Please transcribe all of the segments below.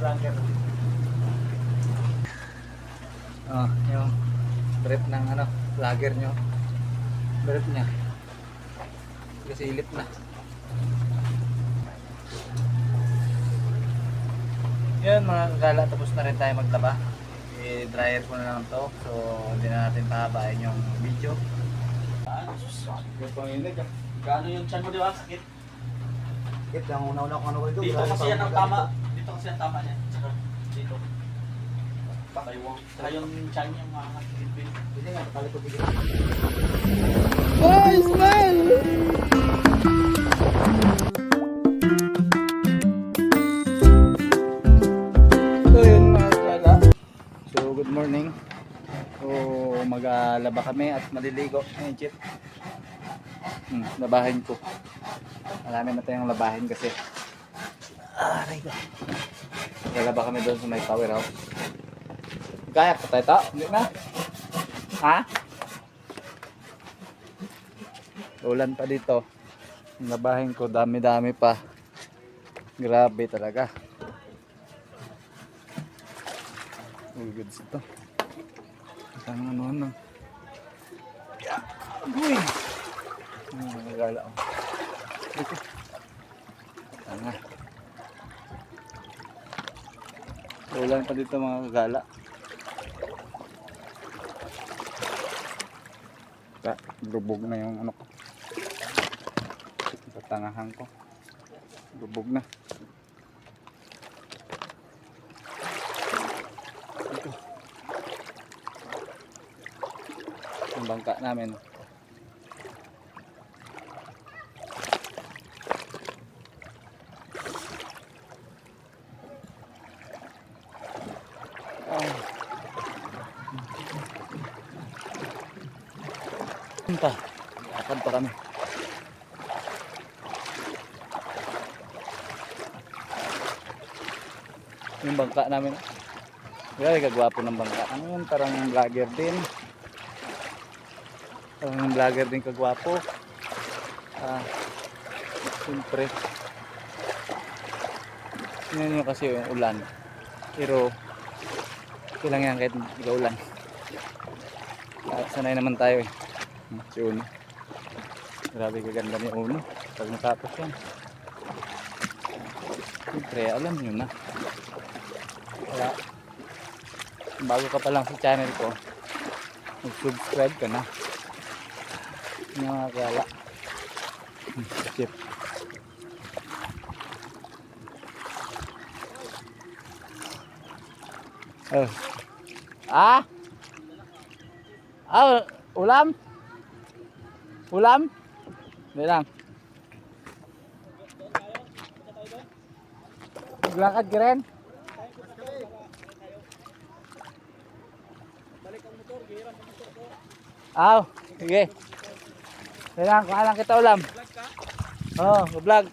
vlogger. Oh, yung brief ng ano, vlogger nyo. Brief niya. Kasi ilip na. Yun mga kagala, tapos na rin tayo magtaba. I-dryer ko na lang to. So, hindi na natin pahabain yung video. Yung panginig ah. Gaano yung chan mo, di ba? Sakit. Kit, ang una-una ko ano ko ito. Dito kasi yan ang tama. Dito kasi ang tama niya. Tsaka dito. Pakaywang. Tsaka yung chan nakikipin. Hindi nga, talikod dito. So yun mga kagala. So good morning. So maglaba kami at maliligo. Ayun chip. Hmm, labahin ko. Marami na tayong labahin kasi. Aray ko. Lalaba kami doon sa may powerhouse. Kaya pa tayo to? Hindi na? Ha? Ulan pa dito. Yung Labahin ko, dami-dami pa. Grabe talaga. All goods ito. Isang ano ano. Uy! Ano nagala ko. Ito. Tanga. Ulan pa dito mga kagala. Ka, lubog na yung ano ko. Sa tangahan ko. Lubog na. Ito. Yung bangka namin. Ah. Punta. Lakad pa kami. Yung bangka namin. Grabe kagwapo ng bangka. Ano yun? Parang vlogger din. Parang vlogger din kagwapo. Ah, siyempre. Tingnan nyo kasi yung ulan. Pero, okay lang yan kahit hindi ulan. Ah, sanay naman tayo eh. Uno. Grabe kaganda ni Uno. Pag natapos yan. Siyempre, alam nyo na. Kaya, bago ka pa lang sa channel ko, mag-subscribe ka na. Yung mga kala. Chip. Oh. Ah? Ah, ulam? Ulam? Hindi lang. Maglakad ka rin? Aw, sige. Kailangan kuha lang kita ulam. Oo, oh, vlog.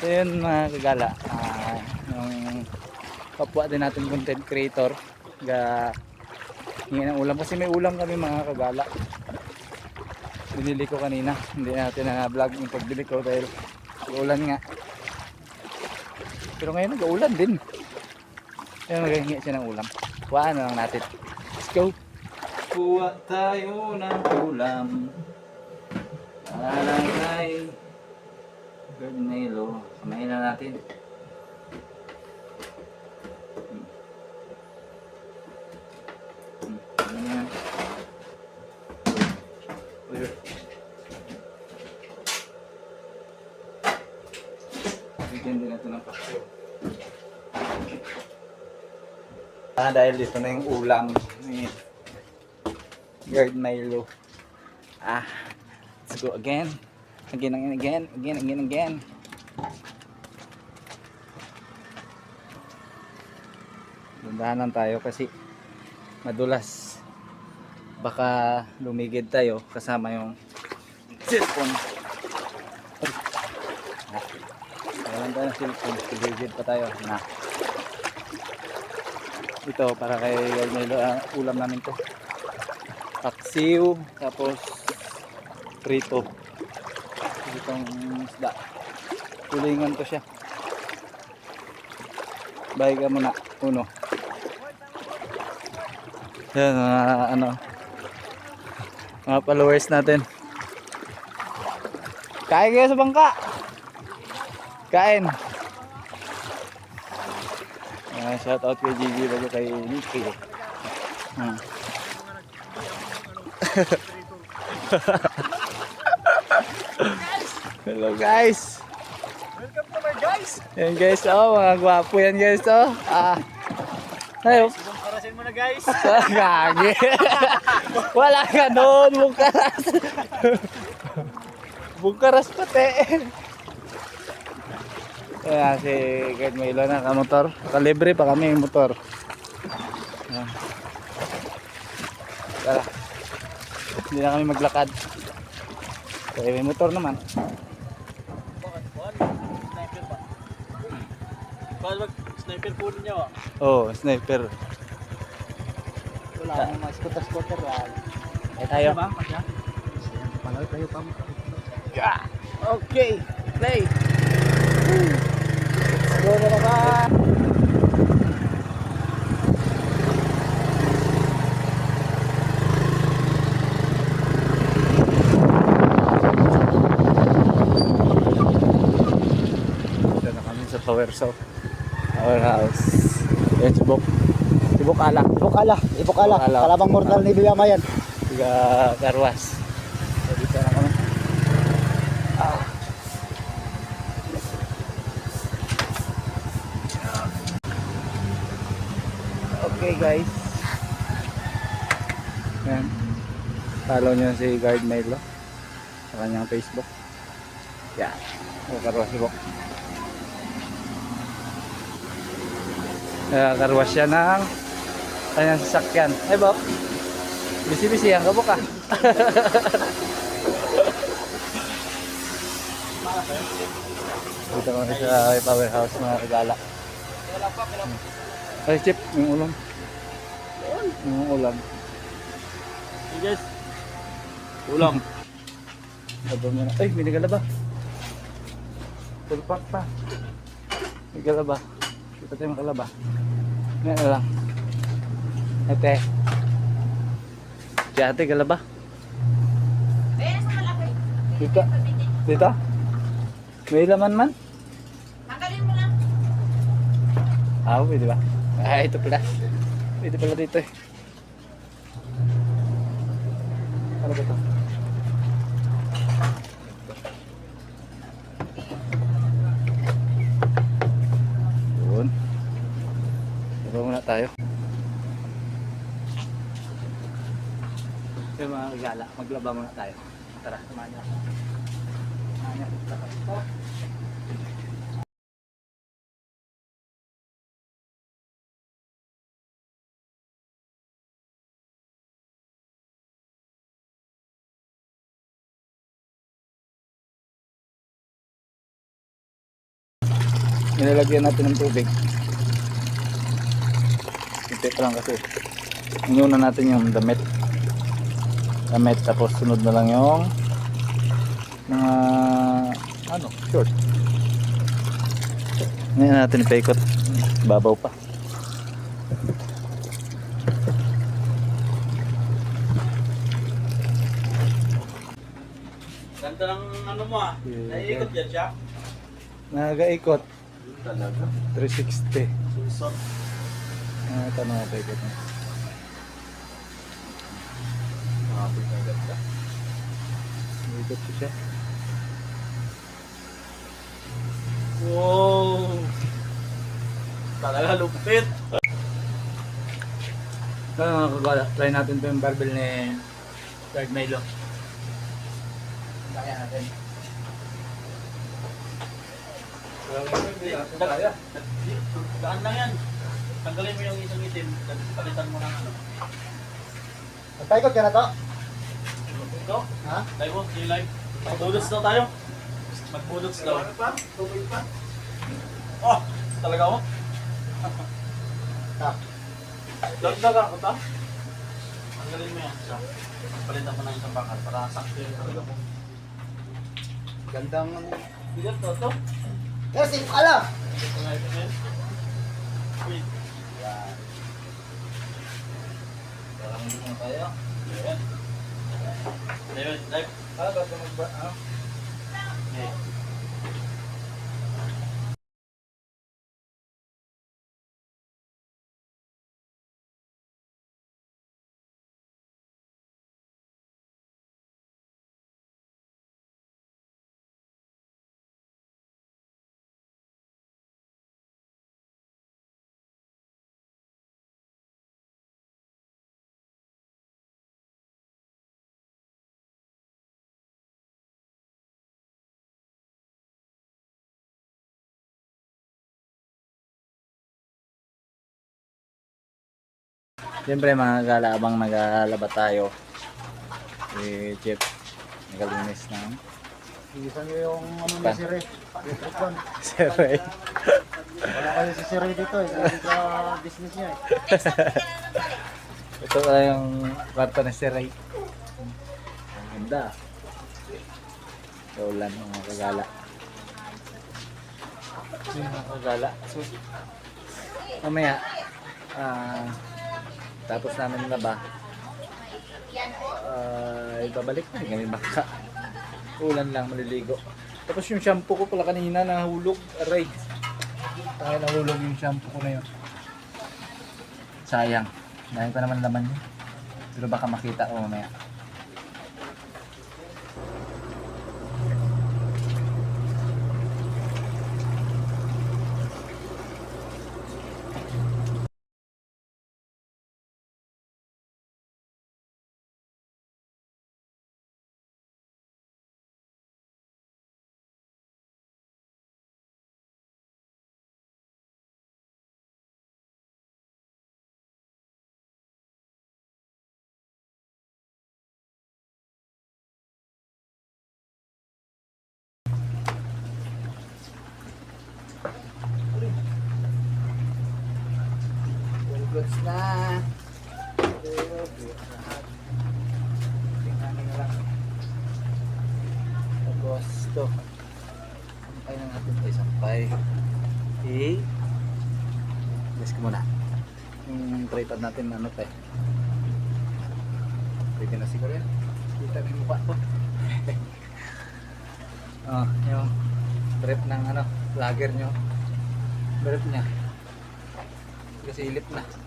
So yun mga kagala. Ah, yung kapwa din natin content creator. Ga hingi ng ulam kasi may ulam kami mga kagala. Binili ko kanina. Hindi natin na vlog yung pagbili ko dahil ulan nga. Pero ngayon nag-uulan din. Kaya maghihingi siya ng ulam. Kuhaan na lang natin. Let's go! Kuha tayo ng ulam. Para kay Gernelo. Samahin na natin. Hmm. Hmm, ano yan? Uy, uy. Bigyan din natin ng pakso. Ah, dahil dito na yung ulam ni Guard Milo. Ah, let's go again. Again, again, again, again, again, again. Dandahanan tayo kasi madulas. Baka lumigid tayo kasama yung cellphone. Ah, Wala tayo ng cellphone. Lumigid pa tayo. Na. Ito para kay Garmelo ah, ulam namin to. Paksiw tapos prito. Itong isda. Tulingan ko siya. Bahay ka muna. Uno. Yan, mga ano. Mga followers natin. Kain kayo sa bangka. Kain. Uh, shout out kay Gigi bago kay Nicky. Hmm. Hello guys. Welcome to my guys! Yan guys, oh, mga gwapo yan guys, oh. Ah. Ibang karasin mo na guys! Gagi. Wala ka doon, bukaras. bukaras pati. Kaya si Kurt Milo na kamotor. Kalibre pa kami yung motor. Ayan. Tara. Hindi na kami maglakad. Kaya may motor naman. Sniper po ninyo ah? Oh, sniper. Wala akong mga scooter-scooter. Ay tayo. Ba? Kasya? Pangal kayo pa. Okay, play. Let's go na naman. Dito na sa Power South. Powerhouse. Yan si Bok. Si Bok Ala. Ibukala, ibukala. Ibukala. Kalabang mortal ni Biyama yan. Tiga Karwas. So, dito na kami. Ah. Okay guys. Yan. Follow nyo si Guard Milo sa kanyang Facebook. Yan. O Karwas si Bok. Nakakarwas siya ng kanyang sasakyan. Ay Bok. Bisi-bisi kabok ah. Dito kami sa powerhouse mga regala. Ay, Chip, yung ulam. Yung ulam. Hey guys. Ulam. Ay, may nagalaba. Tulpak pa. May galaba. Kita tayo makalaba. Ngayon na lang. Ate. Si ate, galaba. Ayan, sa malaki. Dito. Dito? May laman man? Tanggalin mo lang. Ah, pwede ba? Ah, ito pala. Pwede pala dito eh. Ano ba ito? Yun. Diba muna tayo? Yung mga regala, maglaba muna tayo. Tara, samahan niyo. ako. Samahan niyo. ako. Nilalagyan natin ng tubig. Ito lang kasi. Inuna natin yung damit. Damit tapos sunod na lang yung mga ano, short. Ngayon natin ipaikot. Babaw pa. Ganda ng ano mo ah. Yeah. Naiikot yan siya. Nagaikot. Talaga. 360. Susot. Ah, ito na paikot na. Makapit na ganda. Ikot ko siya. Wow! Talaga lupit. Kaya mga kagala, try natin ito yung barbell ni Guard Milo. Kaya natin. Gaan lang yan. Tanggalin mo yung isang itim. Palitan mo ng ano. Magpaikot ka na to? Ito? Ha? Live mo? Yung live? Magbudots daw tayo. Magbudots daw. pa? Tubig pa? Oh! Talaga oh? Ta. Dagdagan ko ta? Tanggalin mo yan. Siya. Palitan mo ng isang bakal para sakto yung talaga mo. Gandang Bigat to, to. Yes, ipok ka lang. Ito nga ito men. Wait. Yan. Parang hindi mo tayo. Ayan. Ayun, live. Ah, ba't magba... Ano? Okay. Siyempre mga gala, abang maglalaba tayo. Si Jeff, nagalinis na. Isa niyo yung ano ni. Electric fan. Sir Ray. Wala kayo si Siri dito eh. Sa business niya eh. Ito pala yung kwarto ni Ray. Ang ganda. Kaulan mga kagala. Yung mga kagala. So, mamaya, ah, tapos namin laba, ah, ibabalik na. Ngayon baka ulan lang maliligo. Tapos yung shampoo ko pala kanina nahulog. Aray. Tayo nahulog yung shampoo ko na yun. Sayang. Dahil pa naman laman yun. Pero baka makita ko mamaya. Goods na. Tingnan nyo lang. Agosto. Sampay na natin tayo. Sampay. Okay. Yes ko muna. Yung tripod natin ano tayo. Pwede na siguro yan. Kita mo yung mukha ko. oh, yung trip ng ano, vlogger nyo. Trip niya. Kasi ilip na.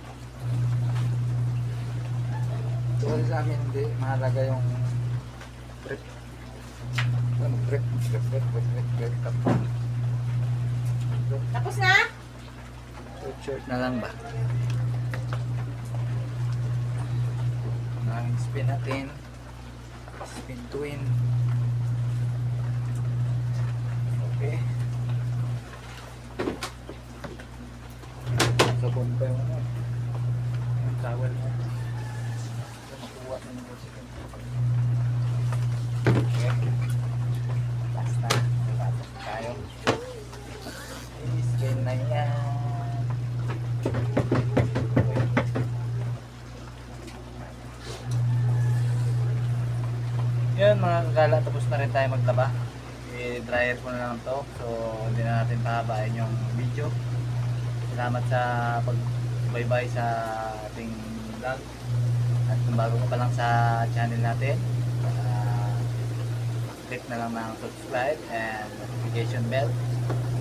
Kasi sa amin hindi mahalaga yung trip. Ano trip? Trip, trip, trip, trip, trip, trip. Tapos na? Short na lang ba? Ang spin natin. Spin twin. Okay. Sabon pa yung ano. Yung towel mo. Ito makuha na yung music. Okay. Basta. Lapos tayo. Spin na yan. Yun mga kagala, tapos na rin tayo maglaba. I-dryer ko na lang to. So, hindi na natin pahabain yung video. Salamat sa pag-bye-bye sa ating vlog. At kung bago ka pa lang sa channel natin, uh, click na lang ng subscribe and notification bell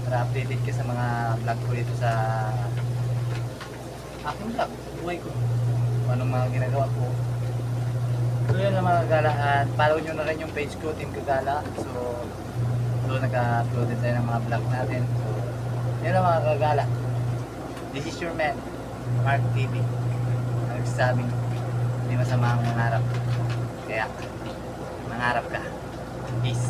para updated ka sa mga vlog ko dito sa aking vlog, buhay ko. Anong mga ginagawa ko. So yun ang mga kagala at follow nyo na rin yung page ko, Team Kagala. So doon nag-upload din tayo ng mga vlog natin. So yun ang mga kagala. This is your man, Mark TV. Nagsasabing hindi masama ang mangarap. Kaya mangarap ka. Peace.